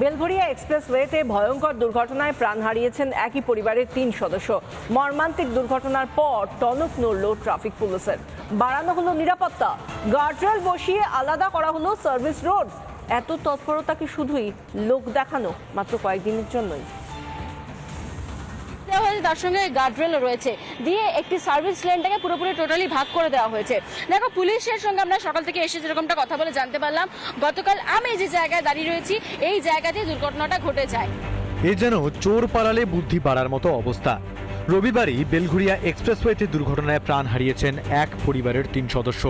বেলঘরিয়া এক্সপ্রেসওয়েতে ভয়ঙ্কর দুর্ঘটনায় প্রাণ হারিয়েছেন একই পরিবারের তিন সদস্য। মর্মান্তিক দুর্ঘটনার পর টনক নড়ল ট্রাফিক পুলিশের। বাড়ানো হলো নিরাপত্তা। গার্ডরেল বসিয়ে আলাদা করা হলো সার্ভিস রোড। এত তৎপরতাকে শুধুই লোক দেখানো মাত্র কয়েকদিনের জন্যই? হয়েছে তার সঙ্গে গার্ডরেলও রয়েছে। দিয়ে একটি সার্ভিস লেনটাকে পুরোপুরি টোটালি ভাগ করে দেওয়া হয়েছে। দেখো, পুলিশের সঙ্গে আমরা সকাল থেকে এসে যেরকমটা কথা বলে জানতে পারলাম, গতকাল আমি যে জায়গায় দাঁড়িয়ে রয়েছি, এই জায়গাতেই দুর্ঘটনাটা ঘটে যায়। এ যেন চোর পালালে বুদ্ধি বাড়ার মতো অবস্থা। রবিবারই বেলঘুরিয়া এক্সপ্রেসওয়েতে দুর্ঘটনায় প্রাণ হারিয়েছেন এক পরিবারের তিন সদস্য।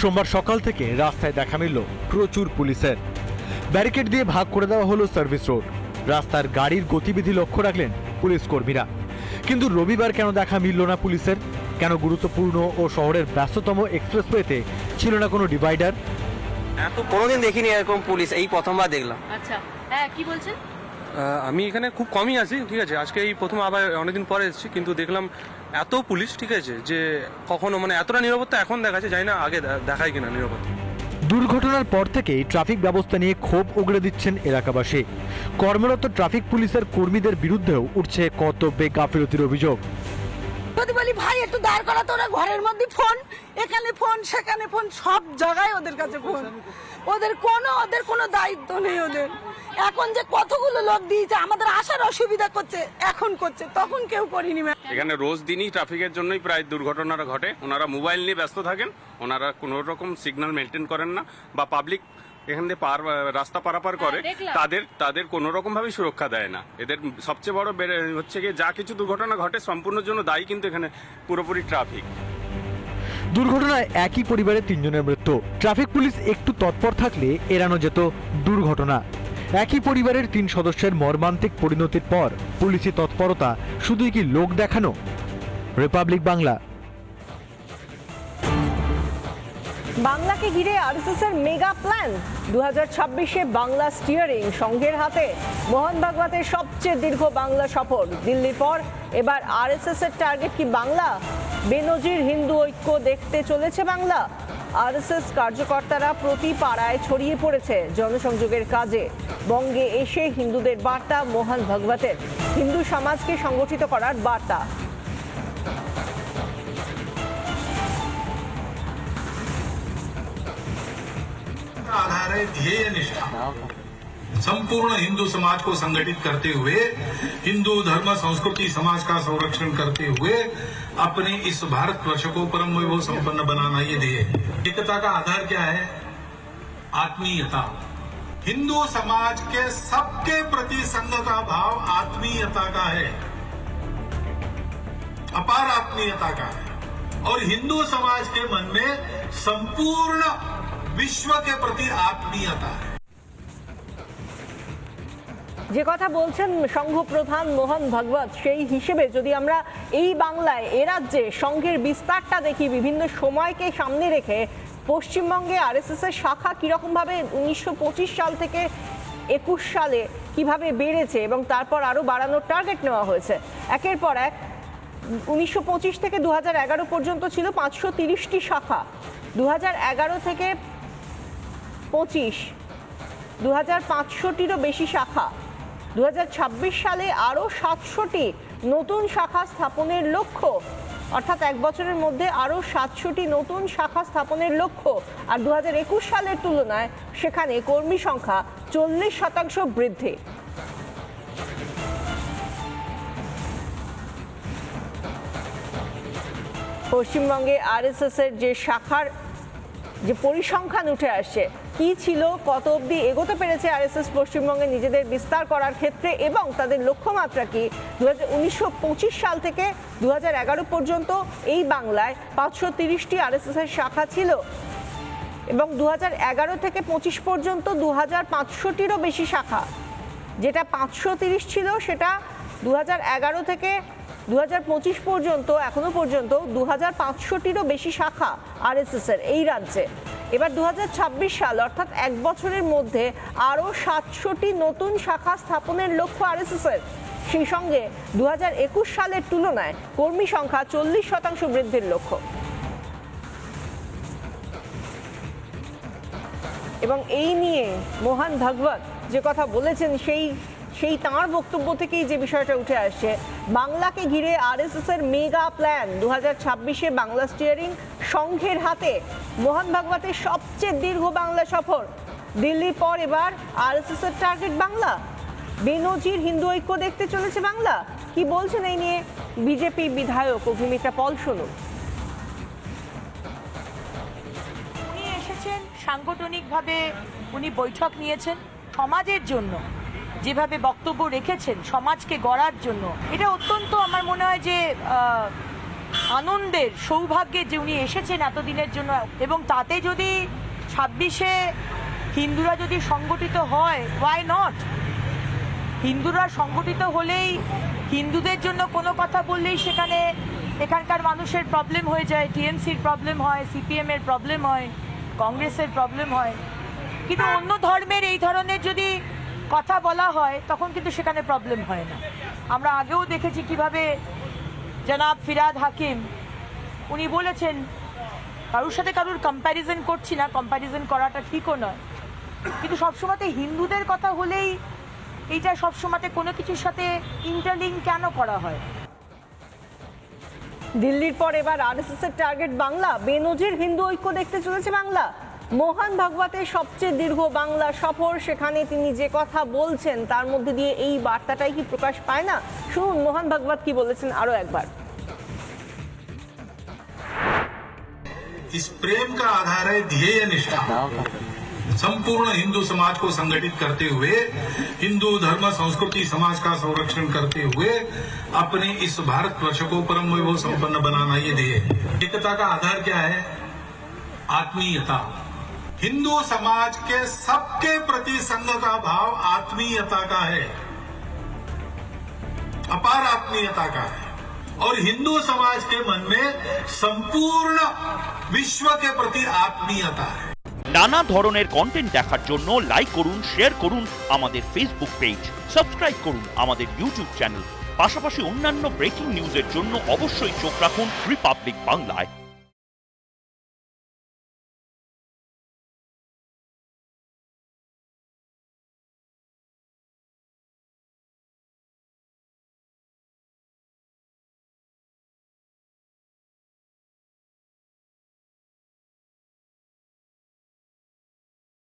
সোমবার সকাল থেকে রাস্তায় দেখা মিলল প্রচুর পুলিশের। ব্যারিকেড দিয়ে ভাগ করে দেওয়া হলো সার্ভিস রোড রাস্তার গাড়ির গতিবিধি লক্ষ্য রাখলেন পুলিশ কর্মীরা। কিন্তু রবিবার কেন দেখা মিলল না পুলিশের? কেন গুরুত্বপূর্ণ ও শহরের ব্যস্ততম এক্সপ্রেসওয়েতে ছিল না কোনো ডিভাইডার? এত কোনোদিন দেখিনি এরকম পুলিশ এই প্রথমবার দেখলাম। আচ্ছা হ্যাঁ কি বলছেন? আমি এখানে খুব কমই আছি ঠিক আছে? আজকে এই প্রথম আবার অনেকদিন পরে এসেছি কিন্তু দেখলাম এত পুলিশ ঠিক আছে যে কখনো মানে এতটা নিরাপত্তা এখন দেখাচ্ছে জানি না আগে দেখায় কিনা নিরাপত্তা। দুর্ঘটনার পর থেকেই ট্রাফিক ব্যবস্থা নিয়ে ক্ষোভ উগড়ে দিচ্ছেন এলাকাবাসী। কর্মরত ট্রাফিক পুলিশের কর্মীদের বিরুদ্ধেও উঠছে কর্তব্যে গাফিলতির অভিযোগ। যদি বলি, ভাই, একটু দাঁড় করা তো ওরা ঘরের মধ্যে ফোন, এখানে ফোন, সেখানে ফোন, সব জায়গায় ওদের কাছে ফোন। ওদের কোনো ওদের কোনো দায়িত্ব নেই ওদের। এখন যে কতগুলো লোক দিয়েছে, আমাদের আসার অসুবিধা করছে, এখন করছে, তখন কেউ করিনি এখানে রোজ দিনই ট্রাফিকের জন্যই প্রায় দুর্ঘটনাটা ঘটে। ওনারা মোবাইল নিয়ে ব্যস্ত থাকেন, ওনারা কোনো রকম সিগন্যাল মেনটেন করেন না, বা পাবলিক এখান দিয়ে পার রাস্তা পারাপার করে হ্যাঁ, তাদের তাদের কোনো রকম ভাবে সুরক্ষা দেয় না। এদের সবচেয়ে বড় বেড়ে- হচ্ছে গিয়ে যা কিছু দুর্ঘটনা ঘটে সম্পূর্ণ জন্য দায়ী কিন্তু এখানে পুরোপুরি ট্রাফিক। দুর্ঘটনায় একই পরিবারের তিনজনের মৃত্যু। ট্রাফিক পুলিশ একটু তৎপর থাকলে এড়ানো যেত দুর্ঘটনা। একই পরিবারের তিন সদস্যের মর্মান্তিক পরিণতির পর পুলিশি তৎপরতা শুধুই কি লোক দেখানো? রিপাবলিক বাংলা। বাংলাকে ঘিরে আরএসএস এর মেগা প্ল্যান। দু হাজার ছাব্বিশে বাংলা স্টিয়ারিং সংঘের হাতে। মোহন ভাগবতের সবচেয়ে দীর্ঘ বাংলা সফর। দিল্লির পর এবার আরএসএস এর টার্গেট কি বাংলা? বেনজির হিন্দু ঐক্য দেখতে চলেছে বাংলা। আরএসএস কার্যকর্তারা প্রতি পাড়ায় ছড়িয়ে পড়েছে জনসংযোগের কাজে। বঙ্গে এসে হিন্দুদের বার্তা মোহন ভাগবতের। হিন্দু সমাজকে সংগঠিত করার বার্তা। आधार है, ध्येय निष्ठा। संपूर्ण हिंदू समाज को संगठित करते हुए, हिंदू धर्म, संस्कृति, समाज का संरक्षण करते हुए अपने इस भारत वर्ष को परम वैभव संपन्न बनाना ये ध्येय एकता का आधार क्या है? आत्मीयता। हिंदू समाज के सबके प्रति संघ का भाव आत्मीयता का है। अपार आत्मीयता का है। और हिंदू समाज के मन में संपूर्ण विश्व के प्रति आत्मीयता है যে কথা বলছেন সংঘ প্রধান মোহন ভাগবত সেই হিসেবে যদি আমরা এই বাংলায় এ রাজ্যে সংঘের বিস্তারটা দেখি বিভিন্ন সময়কে সামনে রেখে পশ্চিমবঙ্গে আরএসএস এর শাখা কিরকমভাবে উনিশশো সাল থেকে একুশ সালে কিভাবে বেড়েছে এবং তারপর আরও বাড়ানোর টার্গেট নেওয়া হয়েছে একের পর এক উনিশশো থেকে দু পর্যন্ত ছিল পাঁচশো তিরিশটি শাখা দু থেকে পঁচিশ। দু হাজার পাঁচশোটিরও বেশি শাখা। দু হাজার ছাব্বিশ সালে আরও সাতশোটি নতুন শাখা স্থাপনের লক্ষ্য। অর্থাৎ এক বছরের মধ্যে আরও সাতশোটি নতুন শাখা স্থাপনের লক্ষ্য। আর দু হাজার একুশ সালের তুলনায় সেখানে কর্মী সংখ্যা চল্লিশ শতাংশ বৃদ্ধি। পশ্চিমবঙ্গে আরএসএস এর যে শাখার যে পরিসংখ্যান উঠে আসছে কি ছিল, কত অবধি এগোতে পেরেছে আরএসএস পশ্চিমবঙ্গে নিজেদের বিস্তার করার ক্ষেত্রে এবং তাদের লক্ষ্যমাত্রা কি? দু হাজার সাল থেকে দু হাজার এগারো পর্যন্ত এই বাংলায় পাঁচশো তিরিশটি আরএসএস এর শাখা ছিল এবং দু হাজার এগারো থেকে পঁচিশ পর্যন্ত দু হাজার পাঁচশোটিরও বেশি শাখা। যেটা পাঁচশো তিরিশ ছিল, সেটা দু হাজার এগারো থেকে দু হাজার পঁচিশ পর্যন্ত, এখনও পর্যন্ত দু হাজার পাঁচশোটিরও বেশি শাখা আরএসএস এর এই রাজ্যে। এবার দু হাজার ছাব্বিশ সাল, অর্থাৎ এক বছরের মধ্যে আরও সাতশোটি নতুন শাখা স্থাপনের লক্ষ্য আরএসএস এর। সেই সঙ্গে দু হাজার একুশ সালের তুলনায় কর্মী সংখ্যা চল্লিশ শতাংশ বৃদ্ধির লক্ষ্য। এবং এই নিয়ে মোহন ভাগবত যে কথা বলেছেন, সেই সেই তাঁর বক্তব্য থেকেই যে বিষয়টা উঠে আসছে, বাংলাকে ঘিরে আরএসএস এর মেগা প্ল্যান। দু হাজার ছাব্বিশে বাংলা স্টিয়ারিং সংঘের হাতে। মোহন ভাগবতের সবচেয়ে দীর্ঘ বাংলা সফর। দিল্লির পর এবার আরএসএস এর টার্গেট বাংলা। বেনজির হিন্দু ঐক্য দেখতে চলেছে বাংলা। কি বলছেন এই নিয়ে বিজেপি বিধায়ক অভিমিতা পল শুনুন এসেছেন, সাংগঠনিকভাবে উনি বৈঠক নিয়েছেন সমাজের জন্য। যেভাবে বক্তব্য রেখেছেন সমাজকে গড়ার জন্য এটা অত্যন্ত আমার মনে হয় যে আনন্দের সৌভাগ্যে যে উনি এসেছেন এতদিনের জন্য এবং তাতে যদি ছাব্বিশে হিন্দুরা যদি সংগঠিত হয় ওয়াই নট হিন্দুরা সংগঠিত হলেই হিন্দুদের জন্য কোনো কথা বললেই সেখানে এখানকার মানুষের প্রবলেম হয়ে যায় টিএমসির প্রবলেম হয় সিপিএম এর প্রবলেম হয় কংগ্রেসের প্রবলেম হয়। কিন্তু অন্য ধর্মের এই ধরনের যদি কথা বলা হয়, তখন কিন্তু সেখানে প্রবলেম হয় না। আমরা আগেও দেখেছি কীভাবে জনাব ফিরাদ হাকিম, উনি বলেছেন, কারোর সাথে কারোর কম্প্যারিজন করছি না কম্প্যারিজন করাটা ঠিকও নয়। কিন্তু সবসময়তে হিন্দুদের কথা হলেই এইটা সবসময়তে কোনো কিছুর সাথে ইন্টারলিং কেন করা হয়? দিল্লির পর এবার আরএসএস এর টার্গেট বাংলা। বেনজির হিন্দু ঐক্য দেখতে চলেছে বাংলা। মোহন ভাগবতের সবচেয়ে দীর্ঘ বাংলা সফর সেখানে তিনি যে কথা বলছেন তার মধ্যে দিয়ে এই বার্তাটাই কি প্রকাশ পায় না শুনুন মোহন ভাগবত কি বলেছেন আরো একবার इस प्रेम का आधार है ध्येय निष्ठा संपूर्ण हिंदू समाज को संगठित करते हुए हिंदू धर्म संस्कृति समाज का संरक्षण करते हुए अपने इस भारत वर्ष को परम वैभव संपन्न बनाना ये ध्येय है एकता का आधार क्या है आत्मीयता हिंदू समाज के सबके प्रति संघ का भाव आत्मीयता का है अपार आत्मीयता का है और हिंदू समाज के मन में संपूर्ण विश्व के प्रति आत्मीयता है নানা ধরনের কন্টেন্ট দেখার জন্য লাইক করুন শেয়ার করুন আমাদের ফেসবুক পেজ সাবস্ক্রাইব করুন আমাদের ইউটিউব চ্যানেল পাশাপাশি অন্যান্য ব্রেকিং নিউজের জন্য অবশ্যই চোখ রাখুন রিপাবলিক বাংলায়